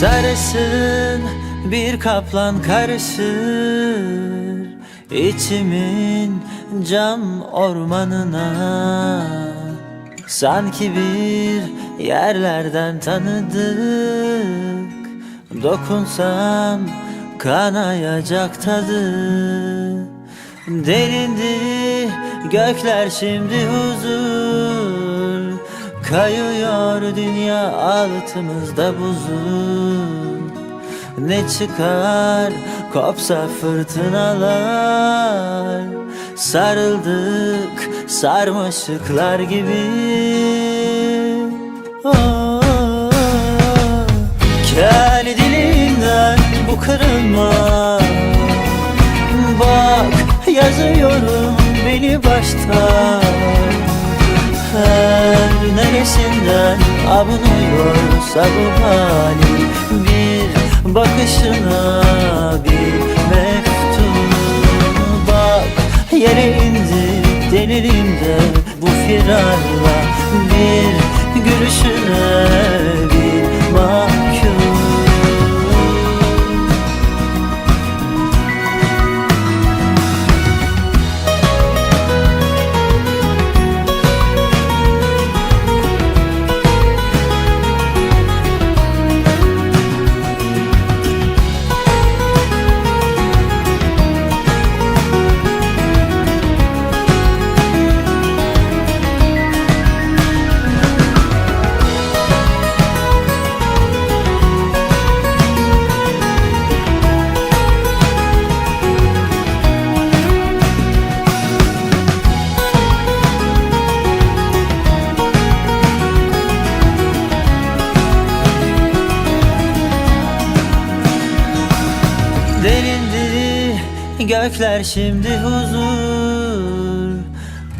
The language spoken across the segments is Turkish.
Sarısın bir kaplan karışır içimin cam ormanına. Sanki bir yerlerden tanıdık Dokunsam kanayacak tadı. Delindi gökler şimdi huzur Kayıyor dünya altımızda buzul Ne çıkar? Kopsa fırtınalar. Sarıldık sarmaşıklar gibi. Oh, Kel dilinden bu kırılma. Bak yazıyorum beni baştan her neresinden abunuyorsa bu hali Bir bakışına bir mektup Bak. Yere indi delilimde bu firarla. Bir gülüşüne gökler şimdi huzur.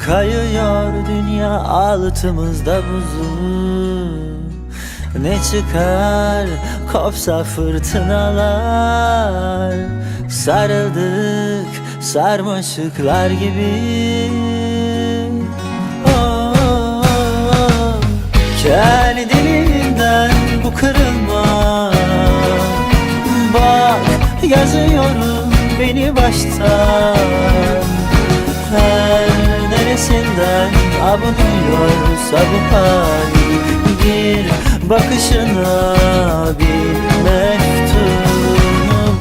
Kayıyor dünya altımızda buzul Ne çıkar? Kopsa fırtınalar. Sarıldık sarmaşıklar gibi. Oh, Kel dilinden bu kırılma. Bak beni baştan. Her neresinden abunuyorsa bu hali Bir bakışına bir mektup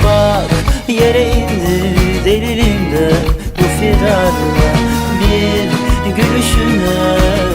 Bak. Yere indi delilimde bu firarla Bir gülüşüne